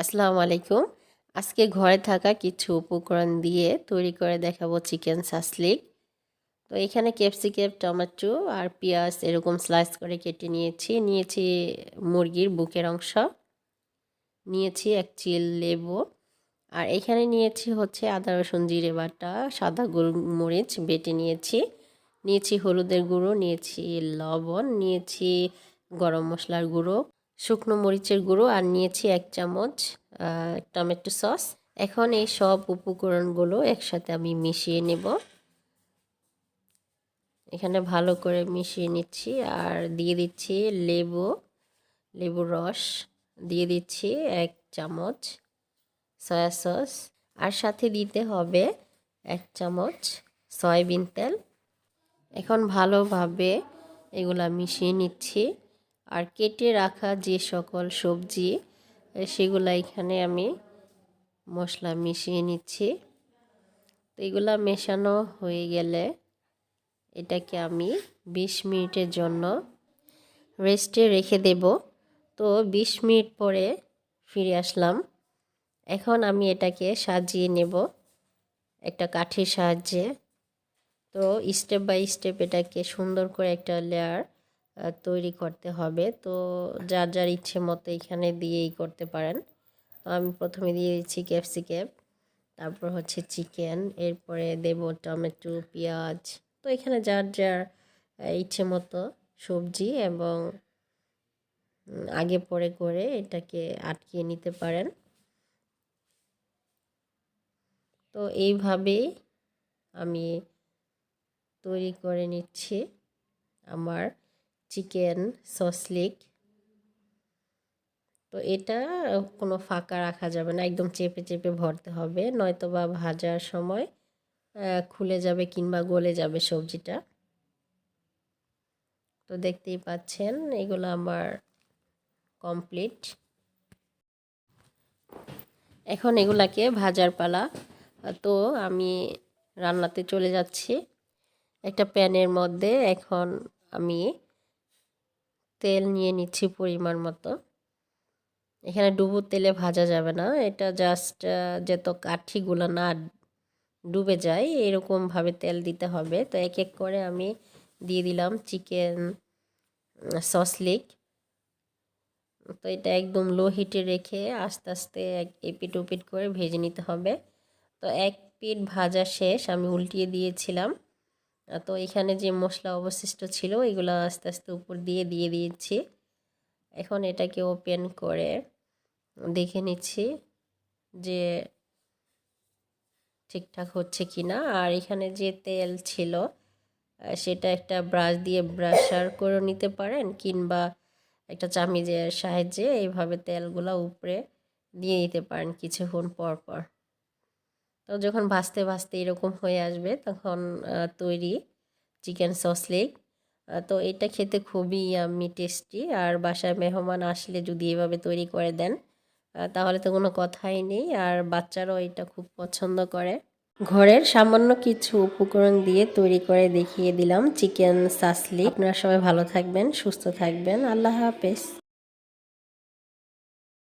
আসসালামু আলাইকুম। আজকে ঘরে থাকা কিছু উপকরণ দিয়ে তৈরি করে দেখাবো চিকেন সাসলিক। তো এখানে ক্যাপসিকাম, টমেটো আর পেঁয়াজ এরকম স্লাইস করে কেটে নিয়েছি। নিয়েছি মুরগির বুকের অংশ। নিয়েছি এক চিল লেবু। আর এখানে নিয়েছি হচ্ছে আদা, রসুন, জিরে বাটা, সাদা গোলমরিচ বেটে নিয়েছি। নিয়েছি হলুদের গুঁড়ো, নিয়েছি লবণ, নিয়েছি গরম মশলার গুঁড়ো। শুকনো মরিচের গুঁড়ো আর নিয়েছি এক চামচ টমেটো সস। এখন এই সব উপকরণগুলো একসাথে আমি মিশিয়ে নেব। এখানে ভালো করে মিশিয়ে নিচ্ছি আর দিয়ে দিচ্ছি লেবু লেবুর রস। দিয়ে দিচ্ছি এক চামচ সয়া সস। আর সাথে দিতে হবে এক চামচ সয়াবিন তেল। এখন ভালোভাবে এগুলা মিশিয়ে নিচ্ছি। আর কেটে রাখা যে সকল সবজি সেগুলো এখানে আমি মশলা মিশিয়ে নিচ্ছি। তো এগুলো মেশানো হয়ে গেলে এটাকে আমি ২০ মিনিটের জন্য রেস্টে রেখে দেব। তো ২০ মিনিট পরে ফিরে আসলাম। এখন আমি এটাকে সাজিয়ে নেব একটা কাঠির সাহায্যে। তো স্টেপ বাই স্টেপ এটাকে সুন্দর করে একটা লেয়ার তৈরি করতে হবে। তো যার যার ইচ্ছে মতো এখানে দিয়েই করতে পারেন। আমি প্রথমে দিয়ে দিচ্ছি ক্যাপসিক্যাপ তারপর হচ্ছে চিকেন, এরপরে দেব টমেটো, পেঁয়াজ। তো এখানে যার যার ইচ্ছে মতো সবজি এবং আগে পরে করে এটাকে আটকিয়ে নিতে পারেন। তো এইভাবেই আমি তৈরি করে নিচ্ছি আমার চিকেন সসলিক তো এটা কোনো ফাঁকা রাখা যাবে না, একদম চেপে চেপে ভরতে হবে নয়তো বা ভাজার সময় খুলে যাবে কিংবা গলে যাবে সবজিটা। তো দেখতেই পাচ্ছেন, এগুলো আমার কমপ্লিট। এখন এগুলাকে ভাজার পালা। তো আমি রান্নাতে চলে যাচ্ছি। একটা প্যানের মধ্যে এখন আমি তেল নিয়ে নিচ্ছি পরিমাণ মতো। এখানে ডুবো তেলে ভাজা যাবে না। এটা জাস্ট যত কাঠিগুলো না ডুবে যায়, এরকমভাবে তেল দিতে হবে। তো এক এক করে আমি দিয়ে দিলাম চিকেন সসলিক তো এটা একদম লো হিটে রেখে আস্তে আস্তে এক, এপিট ওপিট করে ভেজে নিতে হবে। তো এক পিট ভাজা শেষ, আমি উল্টিয়ে দিয়েছিলাম। তো এখানে যে মশলা অবশিষ্ট ছিল, এগুলো আস্তে আস্তে উপর দিয়ে দিয়ে দিয়েছি। এখন এটাকে ওপেন করে দেখে নিচ্ছি যে ঠিকঠাক হচ্ছে কি না আর এখানে যে তেল ছিল সেটা একটা ব্রাশ দিয়ে ব্রাশার করে নিতে পারেন, কিংবা একটা চামিজের সাহায্যে এইভাবে তেলগুলো উপরে দিয়ে দিতে পারেন কিছুক্ষণ পর পর। তো যখন ভাজতে ভাজতে এরকম হয়ে আসবে, তখন তৈরি চিকেন সসলেক তো এটা খেতে খুবই, আমি, টেস্টি। আর বাসায় মেহমান আসলে যদি এভাবে তৈরি করে দেন তাহলে তো কোনো কথাই নেই। আর বাচ্চারাও এটা খুব পছন্দ করে। ঘরের সামান্য কিছু উপকরণ দিয়ে তৈরি করে দেখিয়ে দিলাম চিকেন সাসলি আপনারা সবাই ভালো থাকবেন, সুস্থ থাকবেন। আল্লাহ হাফেজ।